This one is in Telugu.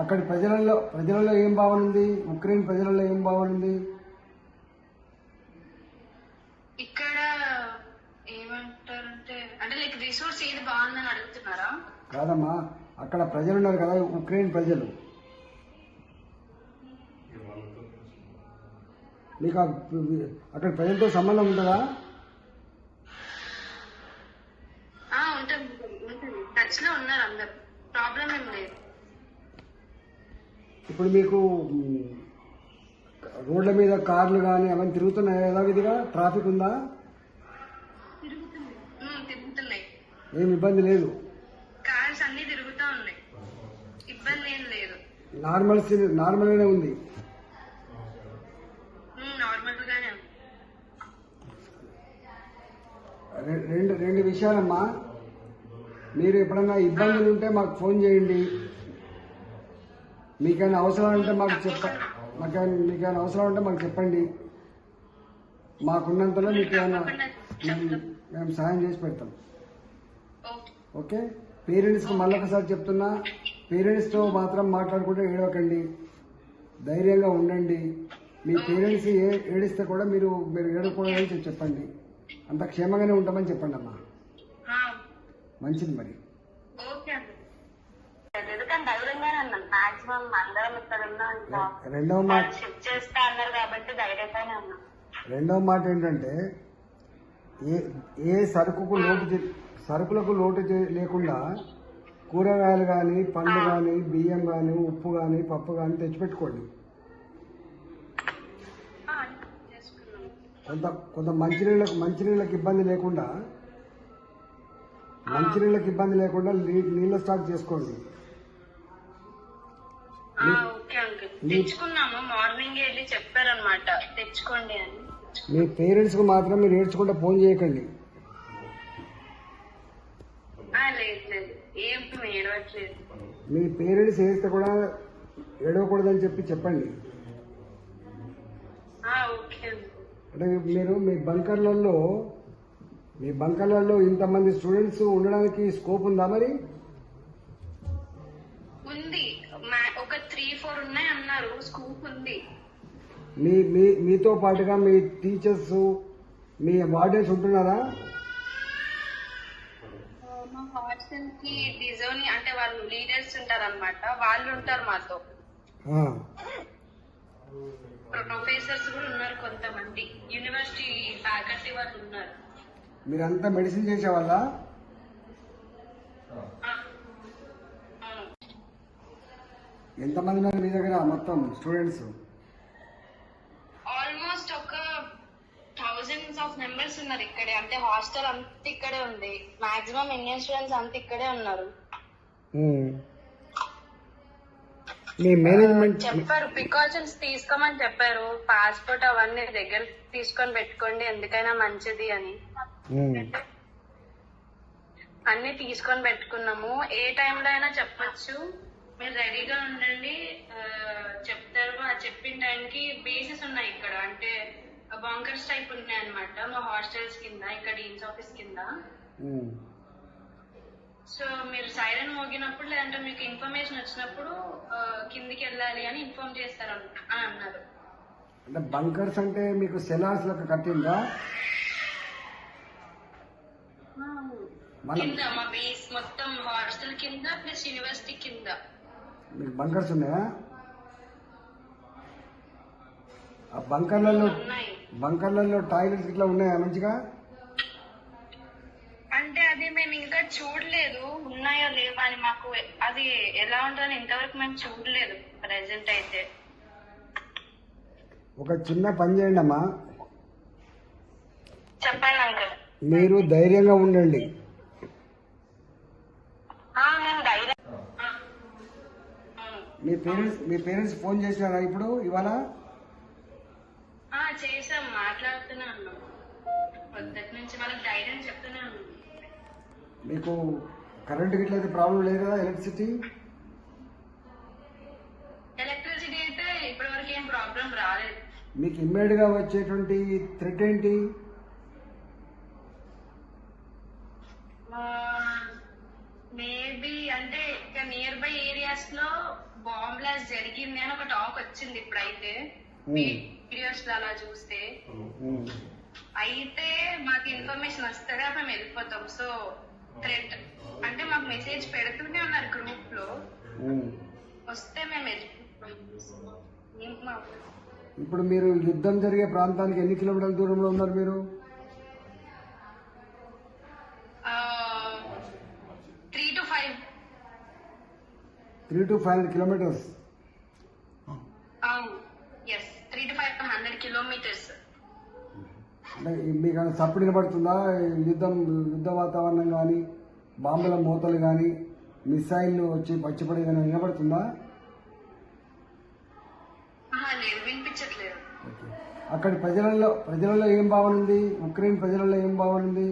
అక్కడి ప్రజలలో ప్రజలలో ఏం భావన ఉంది? ఉక్రెయిన్ ప్రజలలో ఏం భావన ఉంది? ఇక్కడ ఏమంటారంటే అంటే లైక్ రిసోర్స్ ఏది బాగుందని అడుగుతున్నారా? కాదమ్మా అక్కడ ప్రజలు ఉన్నారు కదా ఉక్రెయిన్ ప్రజలు. మీకు అక్కడ ప్రజలతో సంబంధం ఉంటుంది? ఉంటుంది టచ్లో ఉన్నారు అందరు. ప్రాబ్లం ఏం లేదు. ఇప్పుడు మీకు రోడ్ల మీద కార్లు కానీ అవన్నీ తిరుగుతున్నాయి యథావిధిగా? ట్రాఫిక్ ఉందా? ఉమ్, తిరుగుతున్నాయి. ఏం ఇబ్బంది లేదు. కార్స్ అన్ని తిరుగుతూ ఉన్నాయి. ఇబ్బంది ఏం లేదు. నార్మల్ ఉంది. నార్మల్ గానే ఉంది. రెండు రెండు విషయాలమ్మా. మీరు ఎప్పుడన్నా ఇబ్బందులు ఉంటే మాకు ఫోన్ చేయండి. మీకైనా అవసరం ఉంటే మాకు చెప్ప మాకైనా మీకైనా అవసరం ఉంటే మాకు చెప్పండి. మాకున్నంతలో మీకు ఏమైనా మేము- మేము సహాయం చేసి పెడతాం. ఓకే. పేరెంట్స్కి మళ్ళొకసారి చెప్తున్నా పేరెంట్స్తో మాత్రం మాట్లాడుకుంటే ఏడవకండి. ధైర్యంగా ఉండండి. మీ పేరెంట్స్ ఏ ఏడిస్తే కూడా మీరు మీరు ఏడకూడదని చెప్పి చెప్పండి. అంత క్షేమంగానే ఉంటామని చెప్పండి అమ్మా మంచిది మరి. ఓకే అండి ఎందుకంటే ధైర్యంగానే ఉన్నాను మాక్సిమం అందరం ఇక్కడ ఉన్నాం ఇంకా. రెండవ మాట షిఫ్ట్ చేస్తా అన్నారు కాబట్టి ధైర్యంగానే ఉన్నాం రెండవ మాట ఏంటంటే ఏ ఏ సరుకుకు లోటు సరుకులకు లోటు చే- లేకుండా కూరగాయలు కానీ పండ్లు కానీ బియ్యం కానీ ఉప్పు కానీ పప్పు కానీ తెచ్చిపెట్టుకోండి. కొంత కొంత మంచినీళ్ళకు మంచినీళ్ళకి ఇబ్బంది లేకుండా మంచినీళ్ళకి ఇబ్బంది లేకుండా నీళ్ళ స్టాక్ చేసుకోండి. Okay uncle. తెచ్చుకున్నాము. మార్నింగ్ వెళ్ళి చెప్పారనమాట తెచ్చుకోండి అని. మీ పేరెంట్స్కి మాత్రం మీరు ఏడ్చుకుంటే ఫోన్ చేయకండి. ఆ, లేదు లేదు. ఏం ఏడవట్లేదు. మీ పేరెంట్స్ ఏడిస్తే కూడా ఏడవకూడదని చెప్పి చెప్పండి. ఆ, ఓకే అంకుల్. అంటే మీరు మీ బంకర్లలో మీ బంకర్లలో ఇంతమంది స్టూడెంట్స్ ఉండడానికి స్కోప్ ఉందా మరి? ఒక త్రీ ఫోర్ ఉన్నాయి అన్నారు. స్కూప్ ఉంది. మీ మీ మీతో పాటుగా మీ టీచర్స్ మీ వార్డెన్స్ ఉంటున్నారా? మా హాస్టల్కి డిజోని అంటే వాళ్ళు లీడర్స్ ఉంటారు అనమాట వాళ్ళు ఉంటారు మాతో. ఆ. ప్రొఫెసర్స్ కూడా ఉన్నారు కొంతమంది. యూనివర్సిటీ ఫ్యాకల్టీ వాళ్ళు ఉన్నారు. మీరంతా మెడిసిన్ చేసే వాళ్ళ ఆ, అవును. ఎంతమంది ఉన్నారు మీ దగ్గర మొత్తం స్టూడెంట్స్? ఆల్మోస్ట్ ఒక థౌజండ్స్ ఆఫ్ మెంబర్స్ ఉన్నారు ఇక్కడే. అంటే హాస్టల్ అంతా ఇక్కడే ఉంది. మాక్సిమం ఇండియన్ స్టూడెంట్స్ అంతా ఇక్కడే ఉన్నారు. మీ మేనేజ్మెంట్ చెప్పారు ప్రికాషన్స్ తీసుకోమని చెప్పారు. పాస్పోర్ట్ అవన్నీ దగ్గర తీసుకొని పెట్టుకోండి ఎందుకైనా మంచిది అని. అన్ని తీసుకొని పెట్టుకున్నాము. ఏ టైంలో అయినా చెప్పొచ్చు. మీరు రెడీగా ఉండండి. చెప్తారు ఆ చెప్పిన టైంకి బేసెస్ ఉన్నాయి ఇక్కడ. అంటే బాంకర్స్ టైప్ ఉన్నాయి అనమాట మా హాస్టల్స్ కింద ఇక్కడ డీన్స్ ఆఫీస్ కింద. సో మీరు సైరన్ మోగినప్పుడు లేదంటే మీకు ఇన్ఫర్మేషన్ వచ్చినప్పుడు కిందికి వెళ్ళాలి అని ఇన్ఫార్మ్ చేస్తారు అని అన్నారు. అంటే బంకర్స్ అంటే మీకు సెలార్స్ లెక్క కట్టిందా? కింద మా బేస్ మొత్తం హాస్టల్ కింద ప్లస్ యూనివర్సిటీ కింద. మీకు బంకర్స్ ఉన్నాయా? ఆ బంకర్లలో ఉన్నాయి బంకర్లలో టాయిలెట్స్ ఇట్లా ఉన్నాయా మంచిగా? అంటే అది మేము ఇంకా చూడలేదు. ఉన్నాయో లేవా అని మాకు అది ఎలా ఉంటుందని ఇంతవరకు మేము చూడలేదు ప్రెసెంట్ అయితే. ఒక చిన్న పని చేయండి అమ్మా. చెప్పండి అంకుల్. మీరు ధైర్యంగా ఉండండి నేను ధైర్యం ఆ, అవును. మీ పేరెంట్స్ మీ పేరెంట్స్ ఫోన్ చేసినారా ఇప్పుడు? ఇవాళ? చేసాం మాట్లాడుతూనే ఉన్నాం. పొద్దుటి నుంచి వాళ్ళకి ధైర్యం చెప్తూనే ఉన్నాం. మీకు కరెంట్ గిట్ల అయితే ప్రాబ్లం లేదు కదా ఎలక్ట్రిసిటీ ఎలక్ట్రిసిటీ అయితే ఇప్పటి వరకు ఏం ప్రాబ్లం రాలేదు. మీకు ఇమ్మీడియట్గా వచ్చేటువంటి థ్రెట్ ఏంటి? మేబీ అంటే ఇక నియర్ బై ఏరియాస్లో బాంబ్ బ్లాస్ట్ జరిగింది అని ఒక టాక్ వచ్చింది ఇప్పుడైతే. వీడియోస్లో అలా చూస్తే. ఉమ్. అయితే మాకు ఇన్ఫర్మేషన్ వస్తుంది మేము వెళ్ళిపోతాం. సో థ్రెట్ అంటే మాకు మెసేజ్ పెడుతూనే ఉన్నారు గ్రూప్లో. ఉమ్. వస్తే మేము వెళ్ళిపోతాం. ఇప్పుడు మీరు యుద్ధం జరిగే ప్రాంతానికి ఎన్ని కిలోమీటర్ల దూరంలో ఉన్నారు మీరు three to five three to five hundred kilometres అంటే మీకు ఏమైనా చప్పుడు వినబడుతుందా? యుద్ధం యుద్ధ వాతావరణం కానీ బాంబుల మూతలు కానీ మిసైళ్ళు వచ్చి పచ్చిపడి కానీ వినబడుతుందా? అక్కడి ప్రజలలో ప్రజలలో ఏం భావన ఉంది? ఉక్రెయిన్ ప్రజలలో ఏం భావన ఉంది?